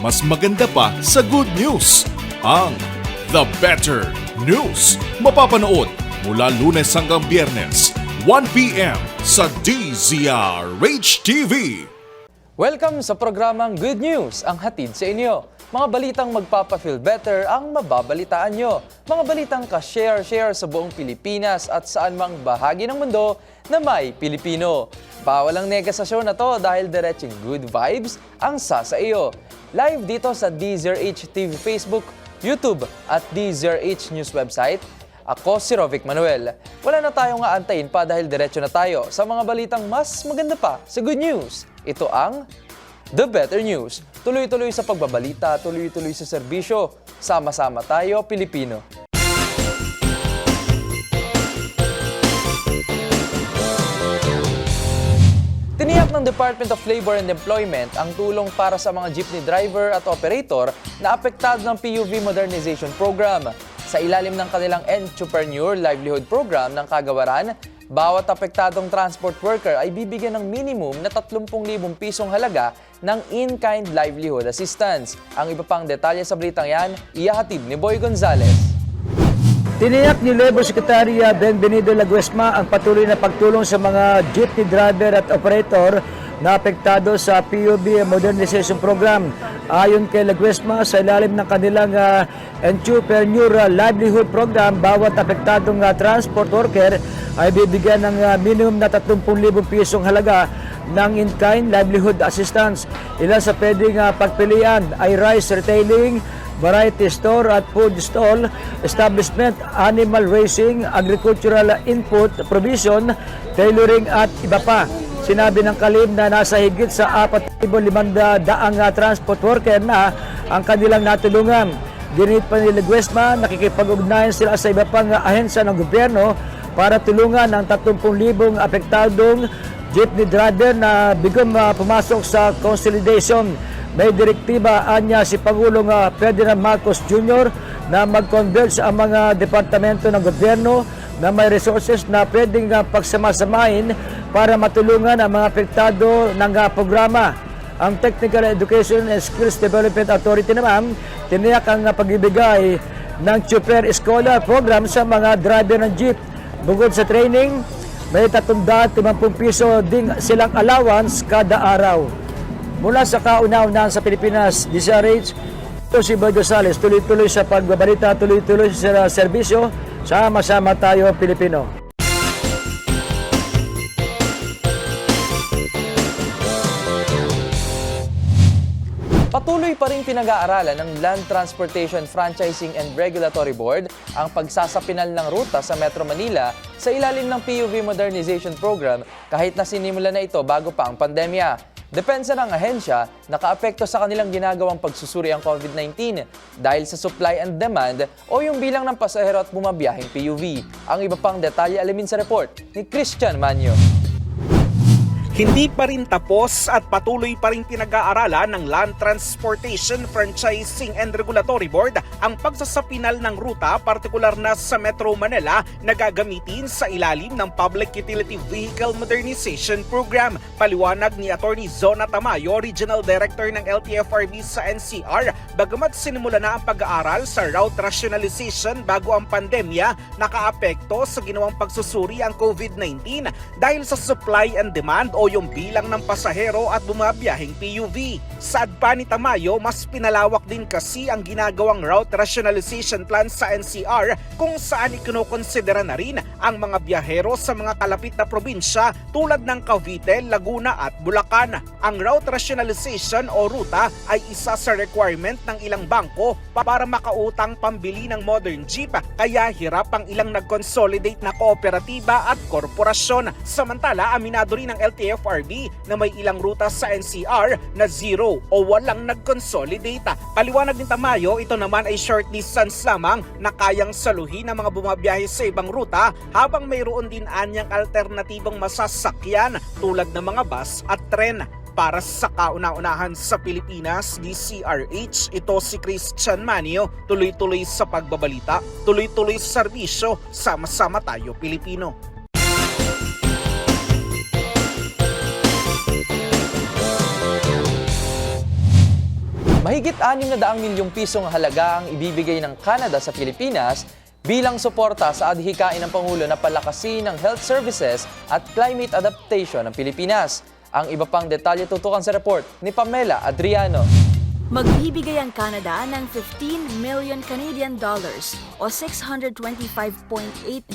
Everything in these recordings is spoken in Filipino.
mas maganda pa sa good news. Ang The Better News. Mapapanood mula lunes hanggang biyernes, 1pm sa DZRH TV. Welcome sa programang Good News, ang hatid sa inyo. Mga balitang magpapa-feel better ang mababalitaan nyo. Mga balitang ka-share-share sa buong Pilipinas at saan mang bahagi ng mundo na may Pilipino. Bawal ang nega sa show na to dahil diretsing good vibes ang sa sa iyo. Live dito sa DZRH TV Facebook, YouTube at DZRH News website ako si Rovic Manuel. Wala na tayong aantayin pa dahil diretso na tayo sa mga balitang mas maganda pa sa good news. Ito ang The Better News. Tuloy-tuloy sa pagbabalita, tuloy-tuloy sa serbisyo. Sama-sama tayo, Pilipino. Tiniyak ng Department of Labor and Employment ang tulong para sa mga jeepney driver at operator na apektado ng PUV Modernization Program. Sa ilalim ng kanilang Entrepreneur Livelihood Program ng Kagawaran, bawat apektadong transport worker ay bibigyan ng minimum na 30,000 pisong halaga ng in-kind livelihood assistance. Ang iba pang detalye sa balitang yan, iyahatid ni Boy Gonzales. Tiniyak ni Labor Secretary uh, Benvenido Laguesma ang patuloy na pagtulong sa mga jeepney driver at operator na apektado sa PUB Modernization Program. Ayon kay Laguesma, sa ilalim ng kanilang uh, Entrepreneur Livelihood Program, bawat apektadong uh, transport worker ay bibigyan ng uh, minimum na 30,000 pisong halaga ng in-kind livelihood assistance. Ilan sa pwedeng uh, pagpilian ay rice retailing, variety store at food stall, establishment, animal raising, agricultural input, provision, tailoring at iba pa. Sinabi ng Kalim na nasa higit sa 4,500 daang uh, transport worker na ang kanilang natulungan. Ginit pa ni Leguesma, nakikipag-ugnayan sila sa iba pang ahensya ng gobyerno para tulungan ang 30,000 apektadong jeepney driver na bigong uh, pumasok sa consolidation. May direktiba anya si Pangulong uh, Ferdinand Marcos Jr. na mag-converge ang mga departamento ng gobyerno na may resources na pwedeng uh, para matulungan ang mga apektado ng uh, programa. Ang Technical Education and Skills Development Authority naman, tiniyak ang uh, pagbibigay ng Super Scholar Program sa mga driver ng jeep. Bukod sa training, may 350 piso din silang allowance kada araw. Mula sa kauna-unahan sa Pilipinas, DCRH, ito si Boy Gonzales, tuloy-tuloy sa pagbabalita, tuloy-tuloy sa serbisyo, sama-sama tayo Pilipino. Patuloy pa rin pinag-aaralan ng Land Transportation Franchising and Regulatory Board ang pagsasapinal ng ruta sa Metro Manila sa ilalim ng PUV Modernization Program kahit na sinimula na ito bago pa ang pandemya. Depensa ng ahensya, nakaapekto sa kanilang ginagawang pagsusuri ang COVID-19 dahil sa supply and demand o yung bilang ng pasahero at bumabiyaheng PUV. Ang iba pang detalye alamin sa report ni Christian Manyo. Hindi pa rin tapos at patuloy pa rin pinag-aaralan ng Land Transportation Franchising and Regulatory Board ang pagsasapinal ng ruta partikular na sa Metro Manila na gagamitin sa ilalim ng Public Utility Vehicle Modernization Program. Paliwanag ni Attorney Zona Tamayo, Regional Director ng LTFRB sa NCR, bagamat sinimula na ang pag-aaral sa route rationalization bago ang pandemya, nakaapekto sa ginawang pagsusuri ang COVID-19 dahil sa supply and demand o yung bilang ng pasahero at bumabiyaheng PUV. Sa adpa ni Tamayo, mas pinalawak din kasi ang ginagawang route rationalization plan sa NCR kung saan ikinokonsidera na rin ang mga biyahero sa mga kalapit na probinsya tulad ng Cavite, Laguna at Bulacan. Ang route rationalization o ruta ay isa sa requirement ng ilang bangko para makautang pambili ng modern jeep kaya hirap ang ilang nag-consolidate na kooperatiba at korporasyon. Samantala, aminado rin ng LTF AFRB na may ilang ruta sa NCR na zero o walang nag-consolidate. Paliwanag ni Tamayo, ito naman ay short distance lamang na kayang saluhin ng mga bumabiyahe sa ibang ruta habang mayroon din anyang alternatibong masasakyan tulad ng mga bus at tren. Para sa kauna-unahan sa Pilipinas, DCRH, ito si Christian Manio, tuloy-tuloy sa pagbabalita, tuloy-tuloy sa serbisyo, sama-sama tayo Pilipino. Mahigit 600 milyong pisong halaga ang ibibigay ng Canada sa Pilipinas bilang suporta sa adhikain ng Pangulo na palakasin ng health services at climate adaptation ng Pilipinas. Ang iba pang detalye tutukan sa report ni Pamela Adriano. Magbibigay ang Canada ng 15 million Canadian dollars o 625.8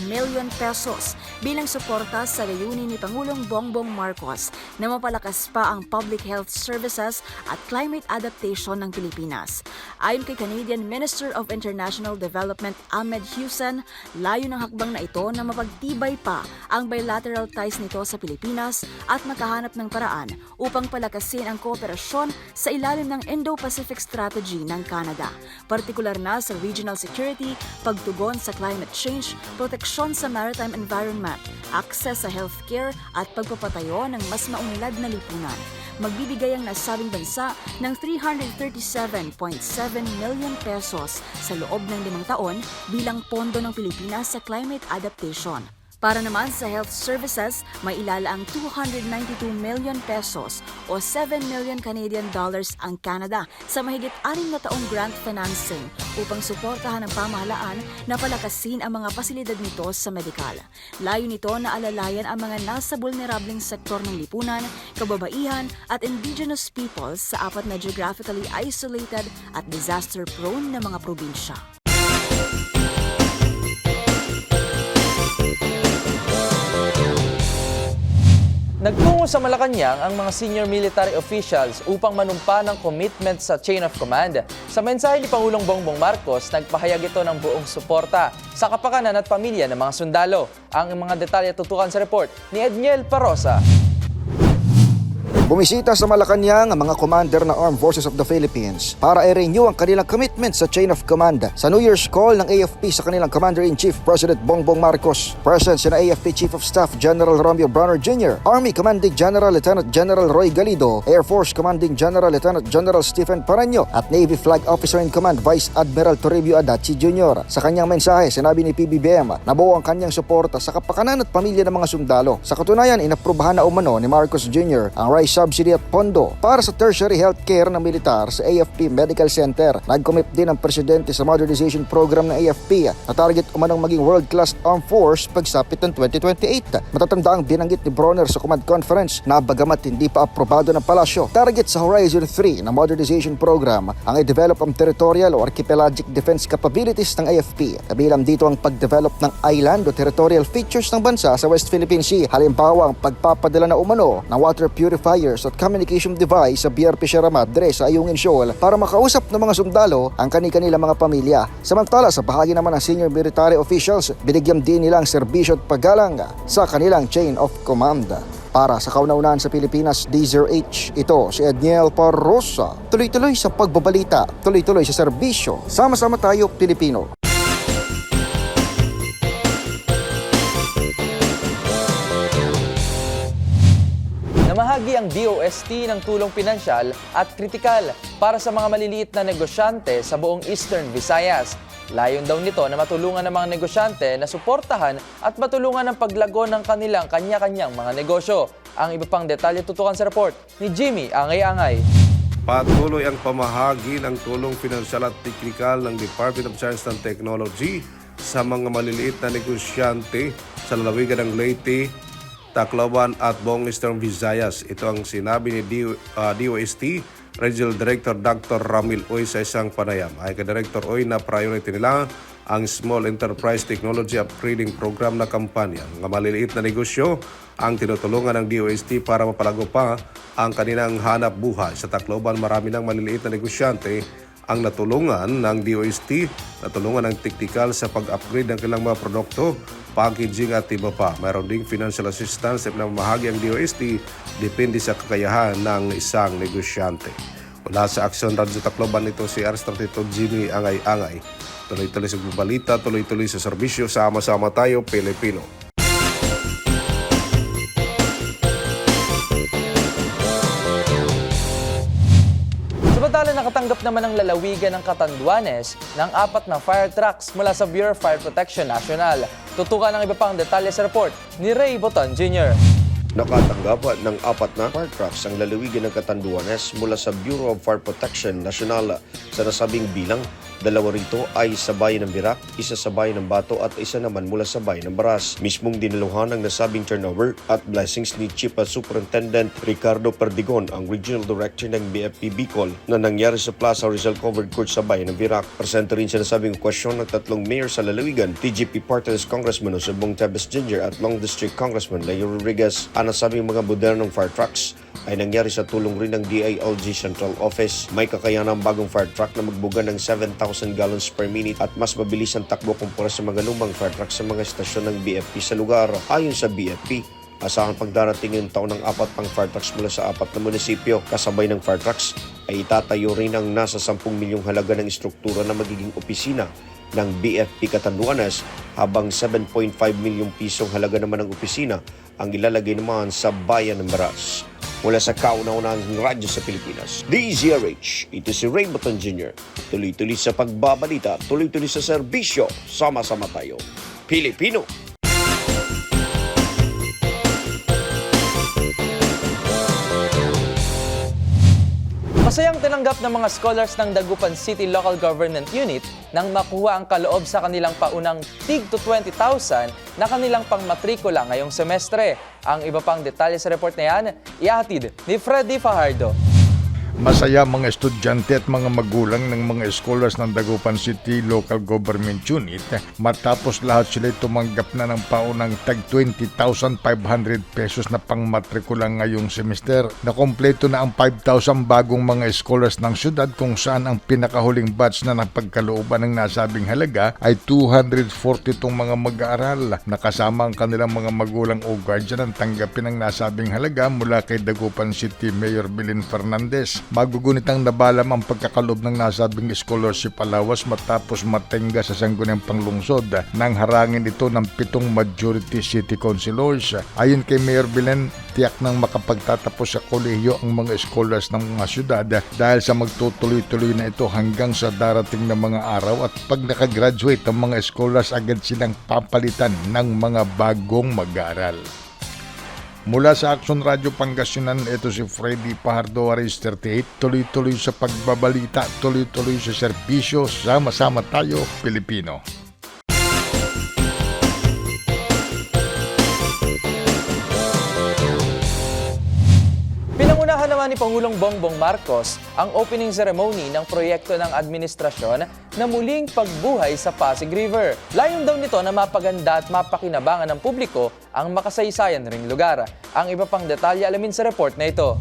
million pesos bilang suporta sa layunin ni Pangulong Bongbong Marcos na mapalakas pa ang public health services at climate adaptation ng Pilipinas. Ayon kay Canadian Minister of International Development Ahmed Hussein, layo ng hakbang na ito na mapagtibay pa ang bilateral ties nito sa Pilipinas at makahanap ng paraan upang palakasin ang kooperasyon sa ilalim ng Indo-Pacific Strategy ng Canada, partikular na sa regional security, pagtugon sa climate change, proteksyon sa maritime environment, access sa healthcare at pagpapatayo ng mas maunlad na lipunan. Magbibigay ang nasabing bansa ng 337.7 million pesos sa loob ng limang taon bilang pondo ng Pilipinas sa climate adaptation. Para naman sa health services, may ilalaang 292 million pesos o 7 million Canadian dollars ang Canada sa mahigit anim na taong grant financing upang suportahan ang pamahalaan na palakasin ang mga pasilidad nito sa medikal. Layo nito na alalayan ang mga nasa vulnerableng sektor ng lipunan, kababaihan at indigenous peoples sa apat na geographically isolated at disaster-prone na mga probinsya. Nagtungo sa Malacanang ang mga senior military officials upang manumpa ng commitment sa chain of command. Sa mensahe ni Pangulong Bongbong Marcos, nagpahayag ito ng buong suporta sa kapakanan at pamilya ng mga sundalo. Ang mga detalye tutukan sa report ni Edniel Parosa. Bumisita sa Malacanang ang mga commander ng Armed Forces of the Philippines para i-renew ang kanilang commitment sa chain of command sa New Year's call ng AFP sa kanilang Commander-in-Chief President Bongbong Marcos. Present sina AFP Chief of Staff General Romeo Browner Jr., Army Commanding General Lieutenant General Roy Galido, Air Force Commanding General Lieutenant General Stephen Paraño at Navy Flag Officer in Command Vice Admiral Toribio Adachi Jr. Sa kanyang mensahe, sinabi ni PBBM na buo ang kanyang suporta sa kapakanan at pamilya ng mga sundalo. Sa katunayan, inaprubahan na umano ni Marcos Jr. ang rice subsidy at pondo para sa tertiary health care ng militar sa AFP Medical Center. Nag-commit din ang presidente sa modernization program ng AFP na target umanong maging world-class armed force pagsapit ng 2028. Matatanda ang binanggit ni Bronner sa command conference na bagamat hindi pa aprobado ng palasyo, target sa Horizon 3 na modernization program ang i-develop ang territorial o archipelagic defense capabilities ng AFP. Kabilang dito ang pag-develop ng island o territorial features ng bansa sa West Philippine Sea. Halimbawa ang pagpapadala na umano ng water purifiers at communication device sa BRP Sierra Madre sa Ayungin Shoal para makausap ng mga sundalo ang kani-kanila mga pamilya. Samantala sa bahagi naman ng senior military officials, binigyan din nilang serbisyo at paggalang sa kanilang chain of command. Para sa kaunaunan sa Pilipinas, Deezer H. Ito si Edniel Parrosa. Tuloy-tuloy sa pagbabalita, tuloy-tuloy sa serbisyo. Sama-sama tayo, Pilipino. Ang DOST ng tulong pinansyal at kritikal para sa mga maliliit na negosyante sa buong Eastern Visayas. Layon daw nito na matulungan ng mga negosyante na suportahan at matulungan ng paglago ng kanilang kanya-kanyang mga negosyo. Ang iba pang detalye tutukan sa report ni Jimmy Angay-Angay. Patuloy ang pamahagi ng tulong pinansyal at teknikal ng Department of Science and Technology sa mga maliliit na negosyante sa lalawigan ng Leyte, Tacloban at buong Eastern Visayas. Ito ang sinabi ni DOST Regional Director Dr. Ramil Oy sa isang panayam. Ay kay Director Oy na priority nila ang Small Enterprise Technology Upgrading Program na kampanya. Mga maliliit na negosyo ang tinutulungan ng DOST para mapalago pa ang kanilang hanap buhay. Sa Tacloban, marami ng maliliit na negosyante ang natulungan ng DOST, natulungan ng teknikal sa pag-upgrade ng kanilang mga produkto, packaging at iba pa. Mayroon ding financial assistance na mamahagi ang DOST depende sa kakayahan ng isang negosyante. Mula sa Action Radio Tacloban ito si R32 Jimmy Angay-Angay. Tuloy-tuloy sa balita, tuloy-tuloy sa serbisyo, sama-sama tayo, Pilipino. Samantala nakatanggap naman ng lalawigan ng Katanduanes ng apat na fire trucks mula sa Bureau of Fire Protection National. Tutukan ng iba pang detalye sa report ni Ray Boton Jr. Nakatanggap ng apat na fire trucks ang lalawigan ng Katanduanes mula sa Bureau of Fire Protection National. Sa nasabing bilang, dalawa rito ay sa bayan ng Birak, isa sa bayan ng Bato at isa naman mula sa bayan ng Baras. Mismong dinaluhan ng nasabing turnover at blessings ni Chief Superintendent Ricardo Perdigon, ang Regional Director ng BFP Bicol, na nangyari sa Plaza Rizal Covered Court sa bayan ng Birak. Presente rin sa nasabing kwestiyon ng tatlong mayor sa lalawigan, TGP Party List Congressman Osabong Tabes Ginger at Long District Congressman Leo Rodriguez. Ang nasabing mga modernong fire trucks ay nangyari sa tulong rin ng DILG Central Office. May kakayanan ang bagong fire truck na magbuga ng 7,000 gallons per minute at mas mabilis ang takbo kumpara sa mga lumang fire truck sa mga estasyon ng BFP sa lugar. Ayon sa BFP, Asahan pagdarating yung taon ng apat pang fire trucks mula sa apat na munisipyo. Kasabay ng fire trucks ay itatayo rin ang nasa 10 milyong halaga ng istruktura na magiging opisina ng BFP Katanduanes habang 7.5 milyong pisong halaga naman ng opisina ang ilalagay naman sa bayan ng Baras. Mula sa kauna-unahang radyo sa Pilipinas, DZRH, ito si Ray Baton Jr. Tuloy-tuloy sa pagbabalita, tuloy-tuloy sa serbisyo, sama-sama tayo. Pilipino! Masayang tinanggap ng mga scholars ng Dagupan City Local Government Unit nang makuha ang kaloob sa kanilang paunang tig to 20,000 na kanilang pangmatrikula ngayong semestre. Ang iba pang detalye sa report na yan, ihatid ni Freddy Fajardo. Masaya mga estudyante at mga magulang ng mga scholars ng Dagupan City Local Government Unit matapos lahat sila tumanggap na ng paunang tag 20,500 pesos na pangmatrikula ngayong semester. Nakompleto na ang 5,000 bagong mga scholars ng syudad kung saan ang pinakahuling batch na napagkalooban ng nasabing halaga ay 240 tong mga mag-aaral. Nakasama ang kanilang mga magulang o guardian ang tanggapin ang nasabing halaga mula kay Dagupan City Mayor Bilin Fernandez. Magugunit ang nabalam ang pagkakalob ng nasabing scholarship alawas matapos matenga sa sangguniang panglungsod nang harangin ito ng pitong majority city councilors. Ayon kay Mayor Bilen, tiyak nang makapagtatapos sa kolehiyo ang mga scholars ng mga syudad dahil sa magtutuloy-tuloy na ito hanggang sa darating na mga araw at pag nakagraduate ang mga scholars agad silang papalitan ng mga bagong mag-aaral. Mula sa Action Radio Pangasinan, ito si Freddy Pahardo Aris 38. Tuloy-tuloy sa pagbabalita, tuloy-tuloy sa serbisyo, sama-sama tayo, Pilipino. Ni Pangulong Bongbong Marcos ang opening ceremony ng proyekto ng administrasyon na muling pagbuhay sa Pasig River. Layon daw nito na mapaganda at mapakinabangan ng publiko ang makasaysayan ring lugar. Ang iba pang detalye alamin sa report na ito.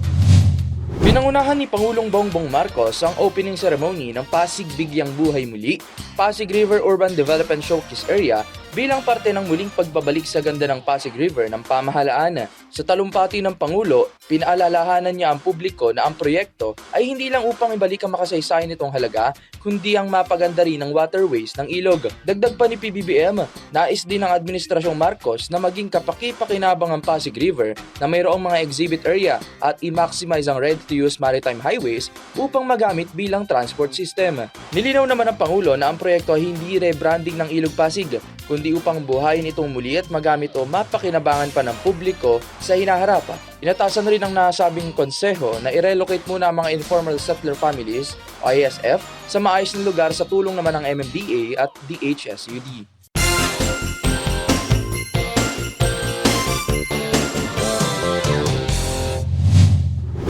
Pinangunahan ni Pangulong Bongbong Marcos ang opening ceremony ng Pasig Bigyang Buhay Muli, Pasig River Urban Development Showcase Area bilang parte ng muling pagbabalik sa ganda ng Pasig River ng pamahalaan. Sa talumpati ng Pangulo, pinaalalahanan niya ang publiko na ang proyekto ay hindi lang upang ibalik ang makasaysayan nitong halaga, kundi ang mapaganda rin ng waterways ng ilog. Dagdag pa ni PBBM, nais din ng Administrasyong Marcos na maging kapaki-pakinabang ang Pasig River na mayroong mga exhibit area at i-maximize ang ready-to-use maritime highways upang magamit bilang transport system. Nilinaw naman ng Pangulo na ang proyekto ay hindi rebranding ng Ilog Pasig, kundi upang buhayin itong muli at magamit o mapakinabangan pa ng publiko sa hinaharap. Inatasan rin ng nasabing konseho na i-relocate muna ang mga informal settler families o ISF sa maayos na lugar sa tulong naman ng MMDA at DHSUD.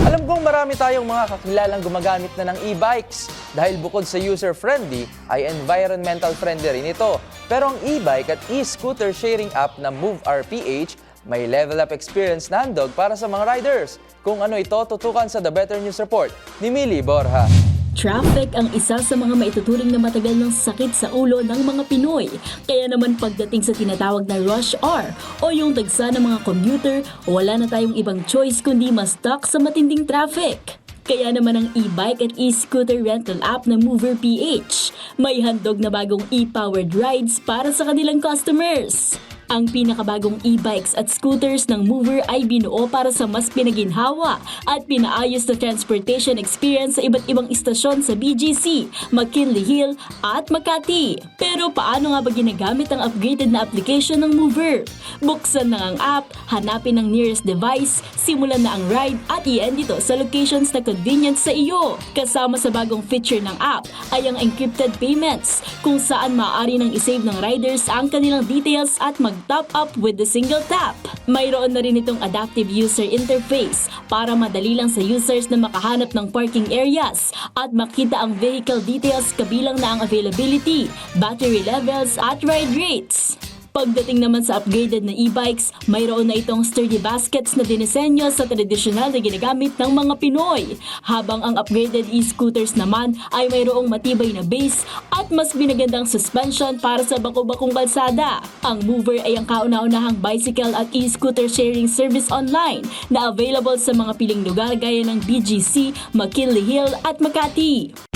Alam kong marami tayong mga kakilalang gumagamit na ng e-bikes dahil bukod sa user-friendly ay environmental friendly rin ito. Pero ang e-bike at e-scooter sharing app na Move RPH may level up experience na handog para sa mga riders. Kung ano ito, tutukan sa The Better News Report ni Millie Borja. Traffic ang isa sa mga maituturing na matagal ng sakit sa ulo ng mga Pinoy. Kaya naman pagdating sa tinatawag na rush hour o yung dagsa ng mga commuter, wala na tayong ibang choice kundi mas stuck sa matinding traffic. Kaya naman ang e-bike at e-scooter rental app na Mover PH may handog na bagong e-powered rides para sa kanilang customers. Ang pinakabagong e-bikes at scooters ng Mover ay binuo para sa mas pinaginhawa at pinaayos na transportation experience sa iba't ibang istasyon sa BGC, McKinley Hill at Makati. Pero paano nga ba ginagamit ang upgraded na application ng Mover? Buksan na ang app, hanapin ang nearest device, simulan na ang ride at i-end ito sa locations na convenient sa iyo. Kasama sa bagong feature ng app ay ang encrypted payments kung saan maaari nang isave ng riders ang kanilang details at mag-top up with the single tap. Mayroon na rin itong adaptive user interface para madali lang sa users na makahanap ng parking areas at makita ang vehicle details kabilang na ang availability, battery levels at ride rates. Pagdating naman sa upgraded na e-bikes, mayroon na itong sturdy baskets na dinisenyo sa tradisyonal na ginagamit ng mga Pinoy. Habang ang upgraded e-scooters naman ay mayroong matibay na base at mas binagandang suspension para sa bako-bakong kalsada. Ang Mover ay ang kauna-unahang bicycle at e-scooter sharing service online na available sa mga piling lugar gaya ng BGC, McKinley Hill at Makati.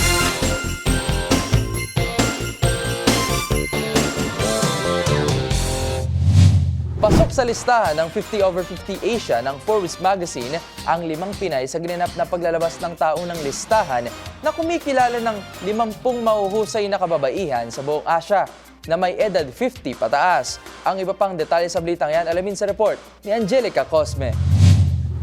Pasok sa listahan ng 50 over 50 Asia ng Forbes Magazine ang limang Pinay sa ginanap na paglalabas ng taong ng listahan na kumikilala ng 50 mahuhusay na kababaihan sa buong Asia na may edad 50 pataas. Ang iba pang detalye sa balitang yan alamin sa report ni Angelica Cosme.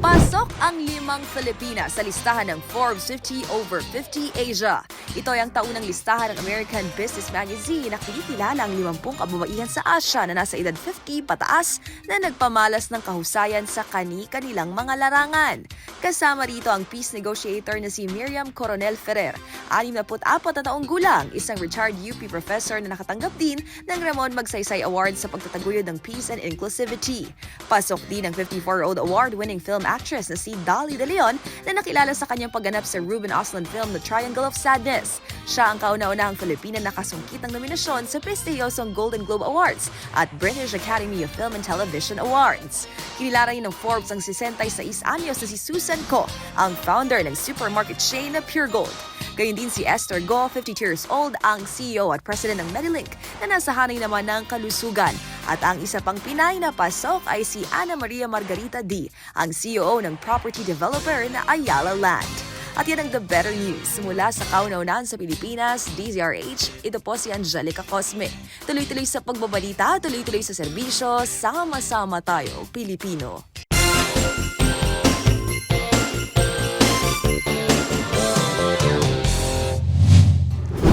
Pasok ang limang Filipina sa listahan ng Forbes 50 over 50 Asia. Ito ay ang taunang listahan ng American Business Magazine na kinikilala ang 50 kababaihan sa Asia na nasa edad 50 pataas na nagpamalas ng kahusayan sa kani-kanilang mga larangan. Kasama rito ang peace negotiator na si Miriam Coronel Ferrer, 64 na taong gulang, isang retired UP professor na nakatanggap din ng Ramon Magsaysay Award sa pagtataguyod ng peace and inclusivity. Pasok din ang 54-year-old award-winning film actress na si Dolly De Leon na nakilala sa kanyang pagganap sa Ruben Ostlund film The Triangle of Sadness. Siya ang kauna-unahang Filipina na kasungkit ng nominasyon sa prestihiyosong Golden Globe Awards at British Academy of Film and Television Awards. Kinilala rin ng Forbes ang 66 anyos na si Susan Ko, ang founder ng supermarket chain na Pure Gold. Gayun din si Esther Go, 52 years old, ang CEO at President ng Medilink na nasa hanay naman ng kalusugan. At ang isa pang Pinay na pasok ay si Ana Maria Margarita D, ang CEO ng property developer na Ayala Land. At yan ang The Better News. Mula sa kauna-unahan sa Pilipinas, DZRH, ito po si Angelica Cosme. Tuloy-tuloy sa pagbabalita, tuloy-tuloy sa serbisyo, sama-sama tayo, Pilipino.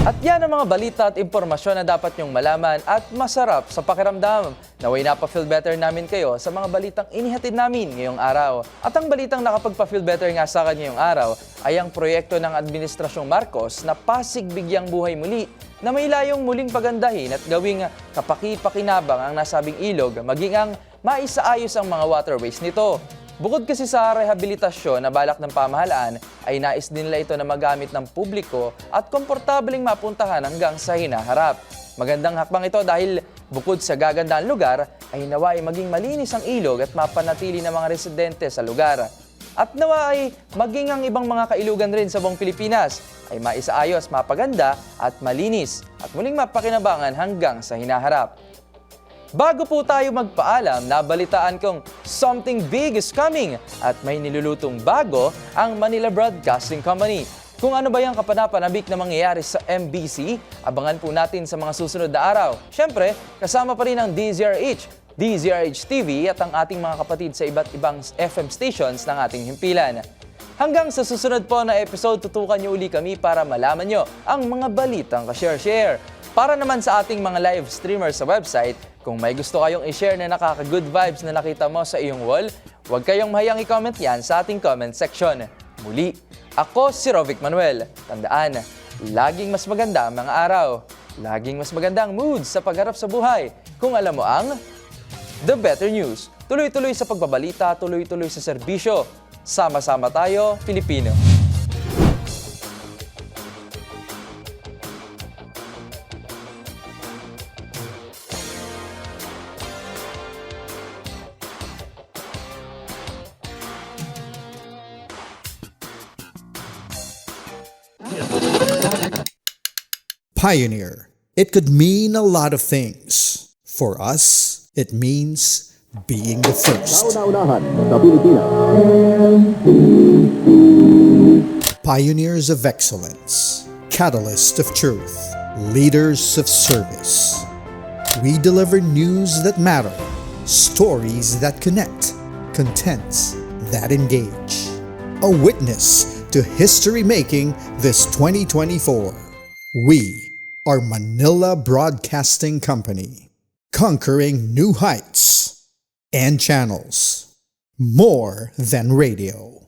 At yan ang mga balita at impormasyon na dapat nyong malaman at masarap sa pakiramdam. Naway napafeel better namin kayo sa mga balitang inihatid namin ngayong araw. At ang balitang nakapagpa-feel better nga sa akin ngayong araw ay ang proyekto ng Administrasyong Marcos na pasig bigyang buhay muli na may layong muling pagandahin at gawing kapaki-pakinabang ang nasabing ilog maging ang maisaayos ang mga waterways nito. Bukod kasi sa rehabilitasyon na balak ng pamahalaan, ay nais din nila ito na magamit ng publiko at komportabling mapuntahan hanggang sa hinaharap. Magandang hakbang ito dahil bukod sa gagandang lugar, ay nawa ay maging malinis ang ilog at mapanatili ng mga residente sa lugar. At nawa ay maging ang ibang mga kailugan rin sa buong Pilipinas ay maisaayos, mapaganda at malinis at muling mapakinabangan hanggang sa hinaharap. Bago po tayo magpaalam, nabalitaan kong something big is coming at may nilulutong bago ang Manila Broadcasting Company. Kung ano ba yung kapanapanabik na mangyayari sa MBC, abangan po natin sa mga susunod na araw. Siyempre, kasama pa rin ang DZRH, DZRH TV at ang ating mga kapatid sa iba't ibang FM stations ng ating himpilan. Hanggang sa susunod po na episode, tutukan niyo uli kami para malaman niyo ang mga balitang ka-share-share. Para naman sa ating mga live streamers sa website, kung may gusto kayong i-share na nakaka-good vibes na nakita mo sa iyong wall, huwag kayong mahiyang i-comment yan sa ating comment section. Muli, ako si Rovic Manuel. Tandaan, laging mas maganda ang mga araw. Laging mas maganda ang mood sa pagharap sa buhay. Kung alam mo ang The Better News. Tuloy-tuloy sa pagbabalita, tuloy-tuloy sa serbisyo. Sama-sama tayo, Pilipino. Pioneer. It could mean a lot of things. For us, it means being the first. Pioneers of excellence, catalysts of truth, leaders of service. We deliver news that matter, stories that connect, contents that engage. A witness to history making this 2024. We are Manila Broadcasting Company, conquering new heights and channels. More than radio.